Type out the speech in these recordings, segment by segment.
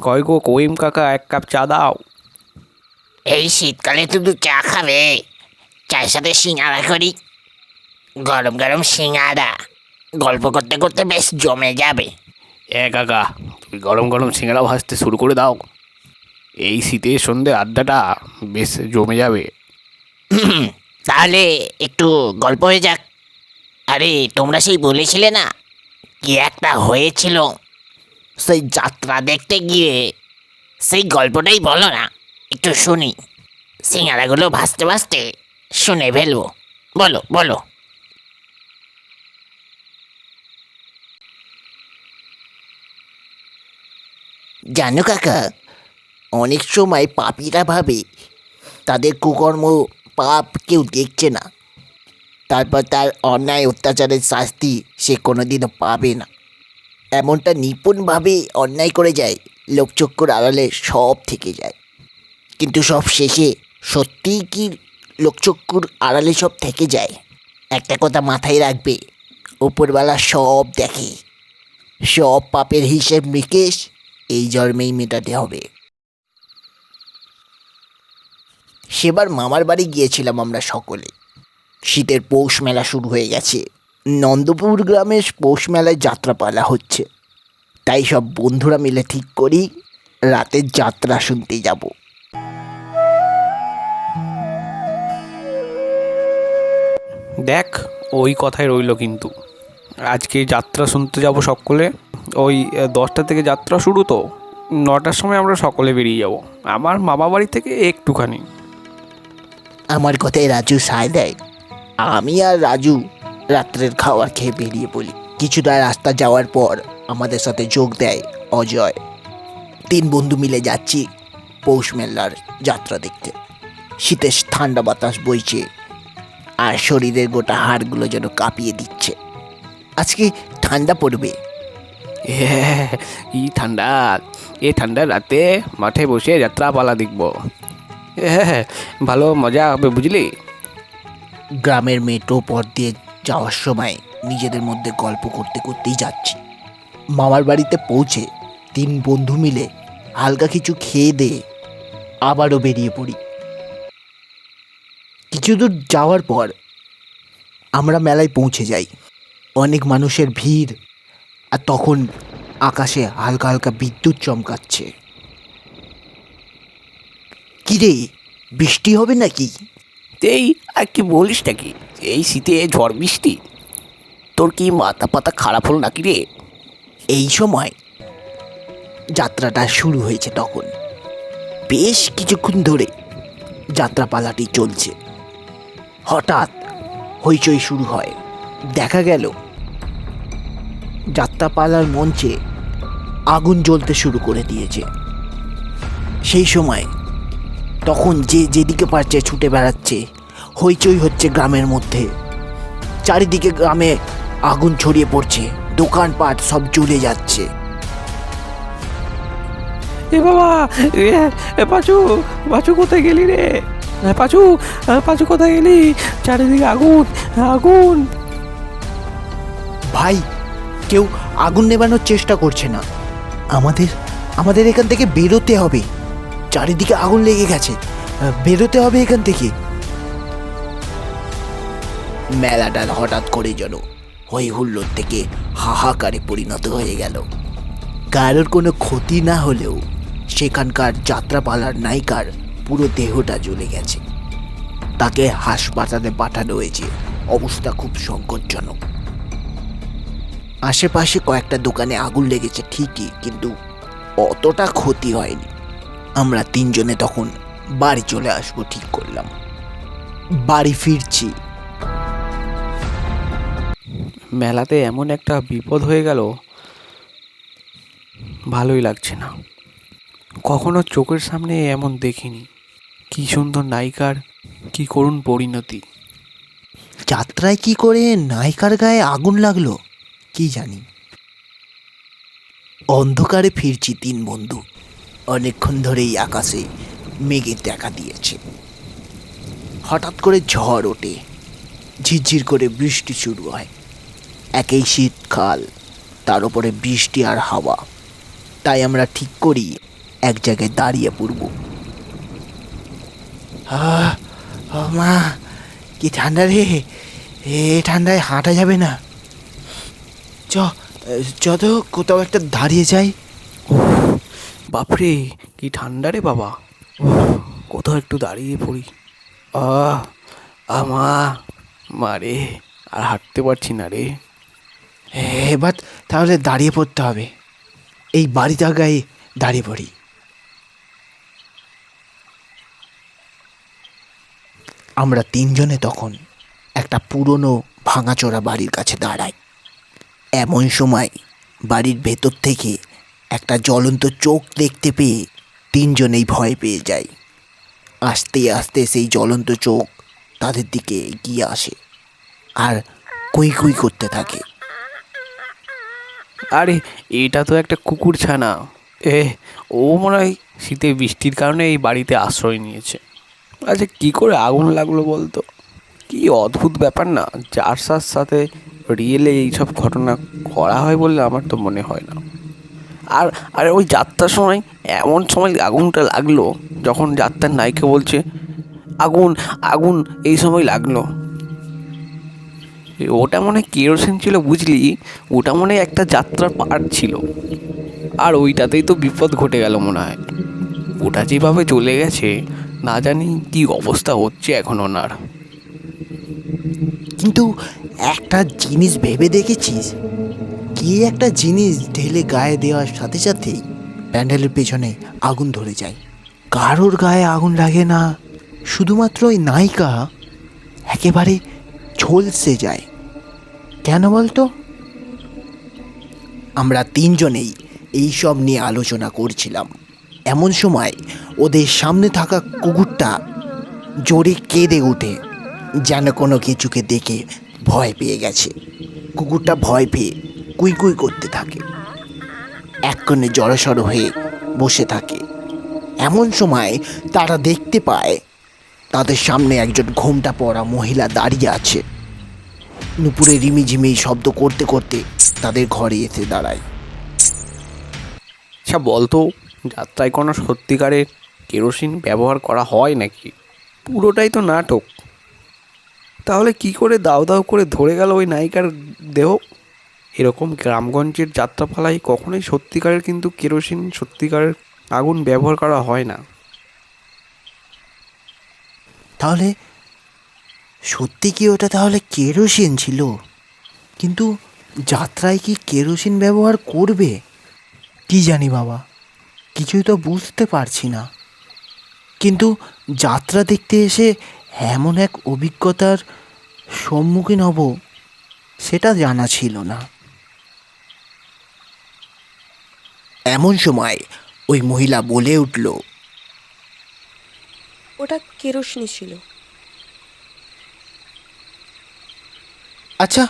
কয় গো কইম কাকা? এক কাপ চা দাও। এই শীতকালে শুধু চা খাবে। চায়ের সাথে সিঙ্গারা করি। গরম গরম সিঙ্গারা। গল্প করতে করতে বেশ জমে যাবে। এ কাকা তুমি গরম গরম সিঙ্গাড়া ভাজতে শুরু করে দাও। এই শীতের সন্ধে আড্ডাটা বেশ জমে যাবে। তাহলে একটু গল্প হয়ে যাক। আরে তোমরা সেই বলেছিলে না? কি একটা হয়েছিল। সেই যাত্রা দেখতে গিয়ে সেই গল্পটাই বলো না, একটু শুনি। সিঙ্গারাগুলো ভাসতে ভাসতে শুনে ফেলব। বলো বলো। জানো কাকা, অনেক সময় পাপীরা ভাবে তাদের কুকর্ম পাপ কেউ দেখছে না। তারপর তার অন্যায় অত্যাচারের শাস্তি সে কোনোদিনও পাবে না। এমনটা নিপুণভাবে অন্যায় করে যায়, লোকচক্ষুর আড়ালে সব থেকে যায়। কিন্তু সব শেষে সত্যিই কি লোকচক্ষুর আড়ালে সব থেকে যায়? একটা কথা মাথায় রাখবে উপরবেলা সব দেখে। সব পাপের হিসেব নিকেশ, এই জন্মেই মেটাতে হবে। সেবার মামার বাড়ি গিয়েছিলাম আমরা সকলে। শীতের পৌষ মেলা শুরু হয়ে গেছে। নন্দপুর গ্রামের পৌষ মেলায় যাত্রাপালা হচ্ছে। তাই সব বন্ধুরা মিলে ঠিক করি রাতের যাত্রা শুনতে যাব। দেখ ওই কথাই রইল কিন্তু। আজকে যাত্রা শুনতে যাব সকলে। ওই দশটা থেকে যাত্রা শুরু তো। নটার সময় আমরা সকলে বেরিয়ে যাব। আমার মামা বাড়ি থেকে একটুখানি। আমার কথায় রাজু সায় দেয়। আমি আর রাজু রাত্রের খাবার খেয়ে বেরিয়ে পড়ি। কিছুটা রাস্তা যাওয়ার পর আমাদের সাথে যোগ দেয় অজয়। তিন বন্ধু মিলে যাচ্ছি পৌষ মেলার যাত্রা দেখতে। শীতের ঠান্ডা বাতাস বইছে আর শরীরের গোটা হাড়গুলো যেন কাঁপিয়ে দিচ্ছে। আজকে ঠান্ডা পড়বে। হ্যাঁ ই ঠান্ডা এ ঠান্ডা রাতে মাঠে বসে যাত্রাপালা দেখব। হ্যাঁ ভালো মজা হবে বুঝলি? গ্রামের মেট্রো পথ দিয়ে যাওয়ার সময় নিজেদের মধ্যে গল্প করতে করতেই যাচ্ছি। মামার বাড়িতে পৌঁছে তিন বন্ধু মিলে হালকা কিছু খেয়ে দিয়ে আবারও বেরিয়ে পড়ি। কিছু দূর যাওয়ার পর আমরা মেলায় পৌঁছে যাই। অনেক মানুষের ভিড় আর তখন আকাশে হালকা হালকা বিদ্যুৎ চমকাচ্ছে। কিরে, বৃষ্টি হবে নাকি? এই আর কি বলিস নাকি? এই শীতে ঝড় বৃষ্টি? তোর কি মাথা পাতা খারাপ হলো নাকি রে? এই সময় যাত্রাটা শুরু হয়েছে তখন। বেশ কিছুক্ষণ ধরে যাত্রাপালাটি চলছে। হঠাৎ হইচই শুরু হয়। দেখা গেল, যাত্রাপালার মঞ্চে আগুন জ্বলতে শুরু করে দিয়েছে। সেই সময় তখন যে যেদিকে পারছে ছুটে বেড়াচ্ছে হইচই হচ্ছে গ্রামের মধ্যে। চারিদিকে গ্রামে আগুন ছড়িয়ে পড়ছে দোকানপাট সব জ্বলে যাচ্ছে। এ বাবা এ এ পাচু পাচু কোথায় গেলি রে? এ পাচু এ পাচু কোথায় গেলি? চারিদিকে আগুন আগুন। ভাই কেউ আগুন নেবানোর চেষ্টা করছে না। আমাদের আমাদের এখান থেকে বেরোতে হবে। চারিদিকে আগুন লেগে গেছে। বেরোতে হবে এখান থেকে। মেলাটা হঠাৎ করে যেন হই হুল্লোর থেকে হাহাকারে পরিণত হয়ে গেল। কারোর কোনো ক্ষতি না হলেও সেখানকার যাত্রাপালার নায়িকার পুরো দেহটা জ্বলে গেছে। তাকে হাসপাতালে পাঠানো হয়েছে। অবস্থা খুব সংকটজনক। আশেপাশে কয়েকটা দোকানে আগুন লেগেছে ঠিকই, কিন্তু অতটা ক্ষতি হয়নি। আমরা তিনজনে তখন বাড়ি চলে আসব ঠিক করলাম। বাড়ি ফিরছি। মেলাতে এমন একটা বিপদ হয়ে গেল ভালোই লাগছে না। কখনো চোখের সামনে এমন দেখিনি কি সুন্দর নায়িকার কি করুণ পরিণতি। যাত্রায় কি করে নায়িকার গায়ে আগুন লাগল কি জানি। অন্ধকারে ফিরছি তিন বন্ধু। অনেকক্ষণ ধরেই আকাশে মেঘের দেখা দিয়েছে। হঠাৎ করে ঝড় ওঠে। ঝিরঝির করে বৃষ্টি শুরু হয়। একেই শীতকাল, তার উপরে বৃষ্টি আর হাওয়া। তাই আমরা ঠিক করি এক জায়গায় দাঁড়িয়ে পড়ব। মা, কি ঠান্ডা রে। এ ঠান্ডায় হাঁটা যাবে না। চ যত কোথাও একটা দাঁড়িয়ে যাই। বাপরে, কি ঠান্ডা রে বাবা। কোথাও একটু দাঁড়িয়ে পড়ি। আহ, আমা মারে আর হাঁটতে পারছি না রে। এবার তাহলে দাঁড়িয়ে পড়তে হবে। এই বাড়ি জায়গায় দাঁড়িয়ে পড়ি। আমরা তিনজনে তখন একটা পুরনো ভাঙাচোরা বাড়ির কাছে দাঁড়াই। এমন সময় বাড়ির ভেতর থেকে একটা জ্বলন্ত চোখ দেখতে পেয়ে তিনজনেই ভয় পেয়ে যায়। আস্তে আস্তে সেই জ্বলন্ত চোখ তাদের দিকে এগিয়ে আসে আর কুই কুই করতে থাকে। আরে, এটা তো একটা কুকুর ছানা এ, ও মনে হয় শীতে বৃষ্টির কারণে এই বাড়িতে আশ্রয় নিয়েছে। আচ্ছা কী করে আগুন লাগল বলতো? কি অদ্ভুত ব্যাপার না, যার সাথে রিয়েলে এইসব ঘটনা করা হয় বলে আমার তো মনে হয় না। আর আর ওই যাত্রার সময় এমন সময় আগুনটা লাগল, যখন যাত্রার নায়িকা বলছে, আগুন আগুন, এই সময় লাগল। ওটা মনে কেরোসিন ছিল বুঝলি? ওটা মনে একটা যাত্রার পার্ট ছিল। আর ওইটাতেই তো বিপদ ঘটে গেল মনে হয়। ওটা যেভাবে চলে গেছে, না জানি কি অবস্থা হচ্ছে এখন ওনার কিন্তু একটা জিনিস ভেবে দেখেছিস? কি একটা জিনিস ঢেলে গায়ে দেওয়ার সাথে সাথেই প্যান্ডেলের পেছনে আগুন ধরে যায়। কারোর গায়ে আগুন লাগে না, শুধুমাত্র ওই নায়িকা একেবারে ঝলসে যায়। কেন বলতো? আমরা তিনজনেই এই সব নিয়ে আলোচনা করছিলাম। এমন সময় ওদের সামনে থাকা কুকুরটা জোরে কেঁদে উঠে, যেন কোনো কিছুকে দেখে ভয় পেয়ে গেছে। কুকুরটা ভয় পেয়ে কুই কুই করতে থাকে। এক কোণে জড়সড় হয়ে বসে থাকে। এমন সময় তারা দেখতে পায়, তাদের সামনে একজন ঘোমটা পরা মহিলা দাঁড়িয়ে আছে। নুপুরে রিমিঝিমি শব্দ করতে করতে তাদের ঘরে এসে দাঁড়ায়। আচ্ছা বলতো, যাত্রায় কোনো সত্যিকারের কেরোসিন ব্যবহার করা হয় নাকি? পুরোটাই তো নাটক। তাহলে কি করে দাও দাও করে ধরে গেল ওই নায়িকার দেহ? এরকম গ্রামগঞ্জের যাত্রাপালায় কখনোই সত্যিকারের কিন্তু কেরোসিন, সত্যিকারের আগুন ব্যবহার করা হয় না। তাহলে সত্যি কি ওটা তাহলে কেরোসিন ছিল? কিন্তু যাত্রায় কি কেরোসিন ব্যবহার করবে? কি জানি বাবা, কিছুই তো বুঝতে পারছি না। কিন্তু যাত্রা দেখতে এসে এমন এক অভিজ্ঞতার সম্মুখীন হব, সেটা জানা ছিল না। এমন সময় ওই মহিলা বলে উঠল ওটা কেরোসিনি ছিল। আচ্ছা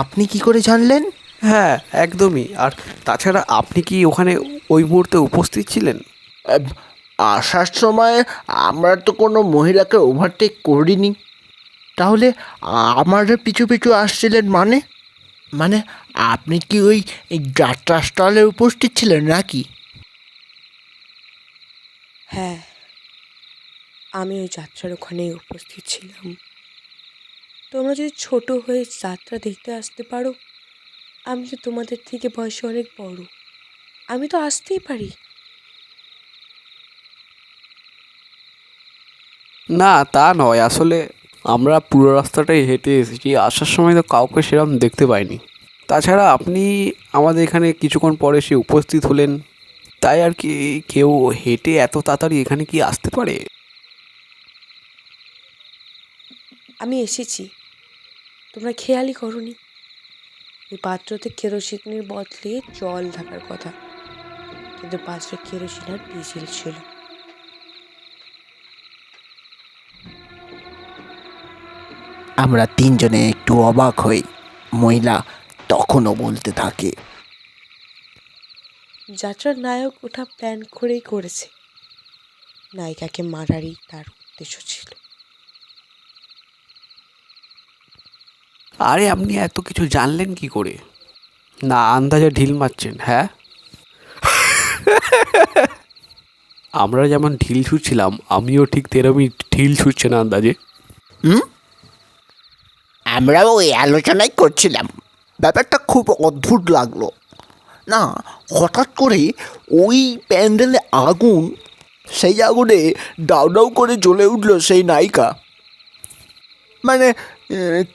আপনি কি করে জানলেন? হ্যাঁ একদমই। আর তাছাড়া আপনি কি ওখানে ওই মুহূর্তে উপস্থিত ছিলেন? আসার সময় আমরা তো কোনো মহিলাকে ওভারটেক করিনি। তাহলে আমাদের পিছু পিছু আসছিলেন মানে? মানে আপনি কি ওই যাত্রা স্টলে উপস্থিত ছিলেন নাকি? হ্যাঁ আমি ওই যাত্রার ওখানেই উপস্থিত ছিলাম। তোমরা যদি ছোট হয়ে যাত্রা দেখতে আসতে পারো আমি তো তোমাদের থেকে বয়সে অনেক বড়। আমি তো আসতেই পারি। না তা নয়। আসলে আমরা পুরো রাস্তাটাই হেঁটে এসেছি। আসার সময় তো কাউকে সেরকম দেখতে পাইনি। তাছাড়া আপনি আমাদের এখানে কিছুক্ষণ পরে এসে উপস্থিত হলেন। তাই আর কি কেউ হেঁটে এত তাড়াতাড়ি এখানে কি আসতে পারে? আমি এসেছি। তোমরা খেয়ালই করনি। ওই পাত্রতে কেরোসিনের বদলে জল থাকার কথা। কিন্তু পাত্রে কেরোসিন আর ডিজেল ছিল। আমরা তিনজনে একটু অবাক হই। মহিলা তখনও বলতে থাকে। যাত্রার নায়ক ওটা প্ল্যান করেই করেছে। নায়িকাকে মারারই তার উদ্দেশ্য ছিল। আরে আপনি এত কিছু জানলেন কি করে? না আন্দাজে ঢিল মারছেন হ্যাঁ? আমরা যেমন ঢিল ছুটছিলাম আমিও ঠিক তেরমই ঢিল ছুটছে না আন্দাজে আমরাও ওই আলোচনাই করছিলাম। ব্যাপারটা খুব অদ্ভুত লাগল। না, হঠাৎ করে ওই প্যান্ডেলে আগুন, সেই আগুনে ডাউ ডাউ করে জ্বলে উঠল সেই নায়িকা। মানে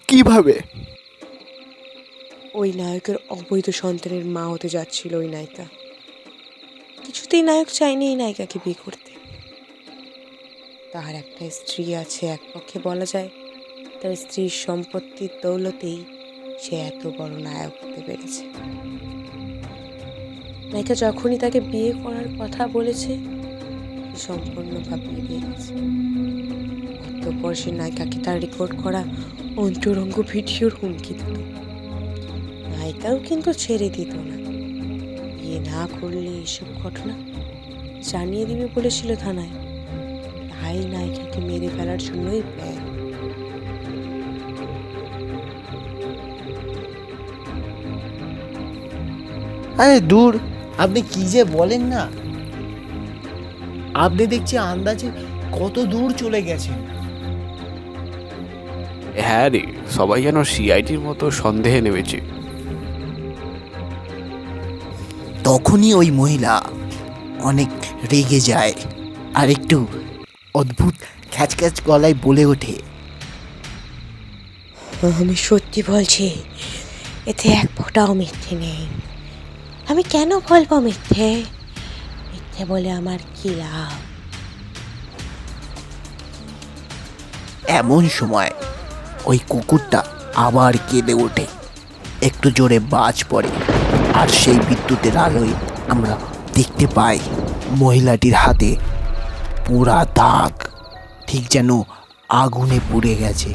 কীভাবে? ওই নায়কের অবৈধ সন্তানের মা হতে যাচ্ছিল ওই নায়িকা। কিছুতেই নায়ক চায়নি এই নায়িকাকে বিয়ে করতে। তার একটা স্ত্রী আছে, এক পক্ষে বলা যায়। তার স্ত্রীর সম্পত্তির দৌলতেই সে এত বড় নায়ক হতে পেরেছে। নায়িকা যখনই তাকে বিয়ে করার কথা বলেছে সম্পূর্ণভাবে এড়িয়ে গেছে। অতঃপর সে নায়িকাকে তার রেকর্ড করা অন্তরঙ্গ ভিডিওর হুমকি দিত। নায়িকাও কিন্তু ছেড়ে দিত না। বিয়ে না করলে এসব ঘটনা জানিয়ে দিবে বলেছিল থানায়। তাই নায়িকাকে মেরে ফেলার জন্যই প্ল্যান আরে দূর আপনি কি যে বলেন না? আপনি দেখছি আন্দাজে কত দূর চলে গেছেন। হ্যাঁ রে সবাই যেন সিআইটির মতো সন্দেহে নেমেছে। তখনই ওই মহিলা অনেক রেগে যায় আর একটু অদ্ভুত খ্যাচ খ্যাচ গলায় বলে ওঠে। আমি সত্যি বলছি এতে এক ফোঁটাও মিথ্যে নেই। আমি কেন বলব মিথ্যে? মিথ্যে বলে আমার কি লাভ? এমন সময় ওই কুকুরটা আবার কেঁদে ওঠে। একটু জোরে বাজ পড়ে আর সেই বিদ্যুতের আলোয় আমরা দেখতে পাই মহিলাটির হাতে পুরা দাগ ঠিক যেন আগুনে পুড়ে গেছে।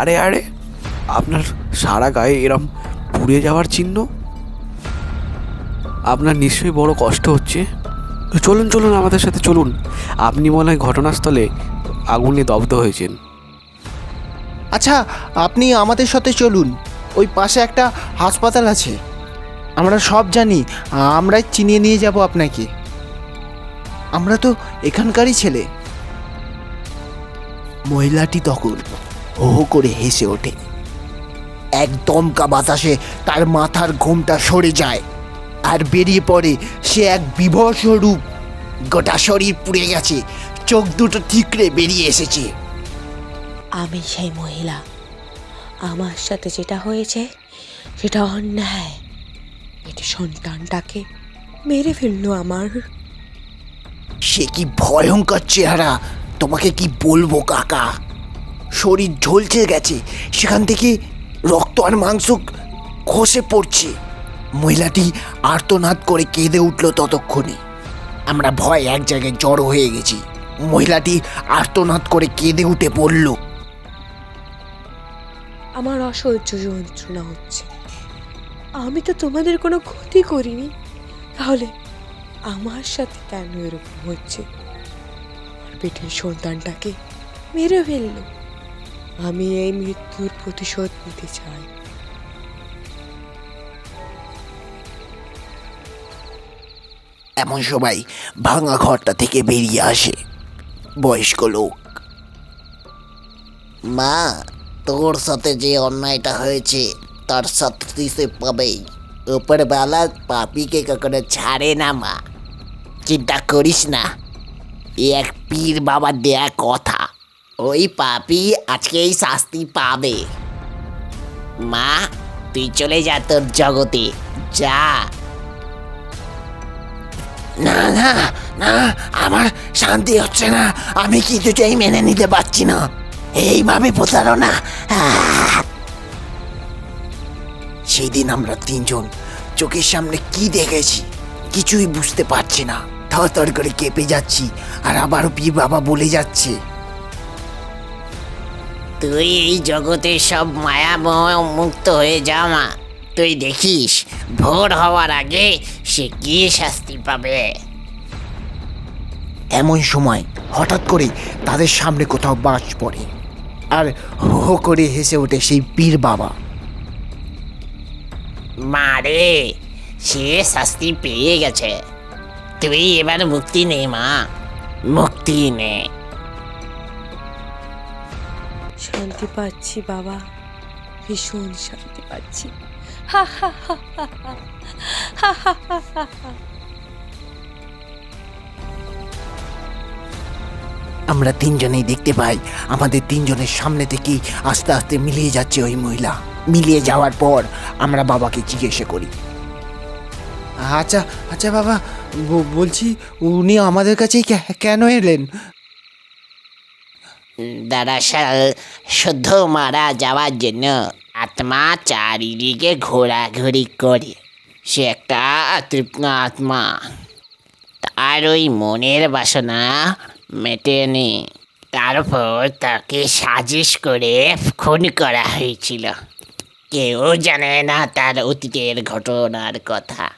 আরে আরে, আপনার সারা গায়ে এরম পুড়ে যাওয়ার চিহ্ন? আপনার নিশ্চয়ই বড় কষ্ট হচ্ছে। চলুন চলুন, আমাদের সাথে চলুন। আপনি মনে হয় ঘটনাস্থলে আগুনে দগ্ধ হয়েছেন। আচ্ছা আপনি আমাদের সাথে চলুন। ওই পাশে একটা হাসপাতাল আছে। আমরা সব জানি, আমরাই চিনিয়ে নিয়ে যাব আপনাকে। আমরা তো এখানকারই ছেলে। মহিলাটি তখন হো হো করে হেসে ওঠে। এক দমকা বাতাসে তার মাথার ঘোমটা সরে যায় আর বেরিয়ে পড়ে সে এক বিভৎস রূপ। গোটা শরীর পুড়ে গেছে চোখ দুটো ঠিকরে বেরিয়ে এসেছে। আমি সেই মহিলা। আমার সাথে যেটা হয়েছে সেটা অন্যায়। এটি সন্তানটাকে মেরে ফেলল আমার। সে কি ভয়ঙ্কর চেহারা তোমাকে কি বলব কাকা? শরীর ঝলছে গেছে সেখান থেকে রক্ত আর মাংস খসে পড়ছে। মহিলাটি আর্তনাদ করে কেঁদে উঠল ততক্ষণে। আমরা ভয় এক জায়গায় জড়ো হয়ে গেছি। মহিলাটি আর্তনাদ করে কেঁদে উঠে পড়ল আমার অসহ্য যন্ত্রণা হচ্ছে। আমি তো তোমাদের কোনো ক্ষতি করিনি। তাহলে আমার সাথে কেন এরকম হচ্ছে? আমার পেটের সন্তানটাকে মেরে ফেলল। আমি এই মৃত্যুর প্রতিশোধ নিতে চাই। এমন সবাই ভাঙা ঘরটা থেকে বেরিয়ে আসে বয়স্ক লোক। মা, তোর সাথে যে অন্যায়টা হয়েছে, তার শাস্তি সে পাবেই। উপরবেলা পাপিকে কখনো ছাড়ে না, মা। চিন্তা করিস না এক পীর বাবা দেয়া কথা। ওই পাপি আজকেই শাস্তি পাবে। মা, তুই চলে যা তোর জগতে। যা। না না না, আমার শান্তি হচ্ছে না। আমি কিছুতেই মেনে নিতে পারছি না। এইভাবে প্রতারণা। আহ! সেই দিন আমরা তিনজন চোখের সামনে কি দেখেছি কিছুই বুঝতে পারছি না। থর করে কেঁপে যাচ্ছি আর আবারও পীর বাবা বলে যাচ্ছে তুই এই জগতে সব মায়া মোহ মুক্ত হয়ে যা মা। তুই দেখিস ভোর হওয়ার আগে সে কি শাস্তি পাবে। এমন সময় হঠাৎ করে তাদের সামনে কোথাও বাজ পড়ে। আর হো হো করে হেসে ওঠে সেই পীর বাবা। মারে সে শাস্তি পেয়ে গেছে। তুই এবার মুক্তি নে মা। মুক্তি নে। শান্তি পাচ্ছি বাবা ভীষণ শান্তি পাচ্ছি হা হা হা হা হা। হা হা হা হা হা। আমরা তিনজনেই দেখতে পাই আমাদের তিনজনের সামনে থেকেই আস্তে আস্তে মিলিয়ে যাচ্ছে ওই মহিলা মিলিয়ে যাওয়ার পর আমরা বাবাকে জিজ্ঞেস করি আচ্ছা আচ্ছা বাবা বলছি উনি আমাদের কাছেই কেন এলেন দরাসল শুদ্ধ মারা যাওয়ার জন্য আত্মা চারিদিকে ঘোরাঘুরি করে। সে একটা তৃপ্ত আত্মা। তার ওই মনের বাসনা মেটেনি তারপর তাকে সাজিশ করে খুন করা হয়েছিল। কেউ জানে না তার অতীতের ঘটনার কথা।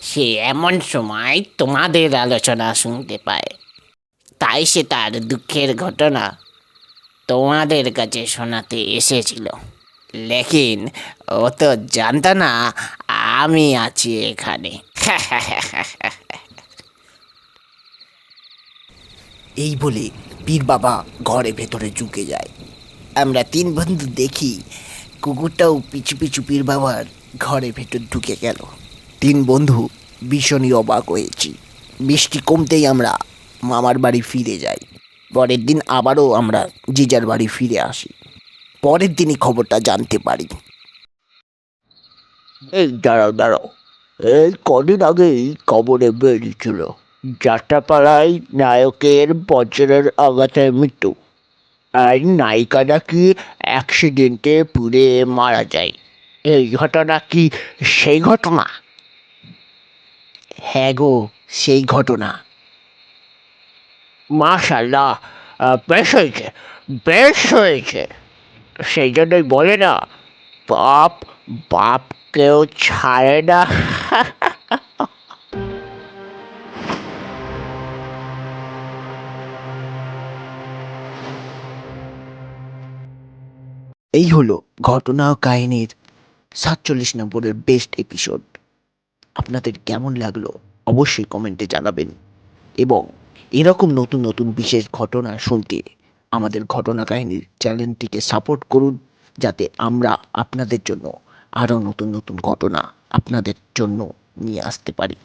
সে এমন সময় তোমাদের আলোচনা শুনতে পায়। তাই সে তার দুঃখের ঘটনা তোমাদের কাছে শোনাতে এসেছিল। লেকিন, ও তো জানতো না আমি আছি এখানে। এই বলে পীর বাবা ঘরে ভেতরে ঢুকে যায়। আমরা তিন বন্ধু দেখি কুকুরটাও পিছু পিছু পীর বাবার ঘরে ভেতর ঢুকে গেল। তিন বন্ধু ভীষণই অবাক হয়েছি। বৃষ্টি কমতেই আমরা মামার বাড়ি ফিরে যাই। পরের দিন আবারও আমরা জিজার বাড়ি ফিরে আসি। পরের দিনই খবরটা জানতে পারি। এই দাঁড়াও দাঁড়াও। এই কদিন আগেই খবরে বেরিয়েছিল, যাত্রাপাড়ায় নায়কের বজ্রের আঘাতে মৃত্যু। আর নায়িকা নাকি অ্যাক্সিডেন্টে পুড়ে মারা যায়। এই ঘটনা কি সেই ঘটনা? হ্যাঁ গো, সেই ঘটনা। মাশাল্লাহ বেশ হয়েছে বেশ হয়েছে। সেই জন্যই বলে না, বাপ বাপকেও ছাড়ে না। এই হলো ঘটনা ও কাহিনীর সাতচল্লিশ নম্বরের বেস্ট এপিসোড আপনাদের কেমন লাগল অবশ্যই কমেন্টে জানাবেন। এবং এরকম নতুন নতুন বিশেষ ঘটনা শুনতে আমাদের ঘটনা কাহিনীর চ্যানেলটিকে সাপোর্ট করুন যাতে আমরা আপনাদের জন্য আরও নতুন নতুন ঘটনা আপনাদের জন্য নিয়ে আসতে পারি।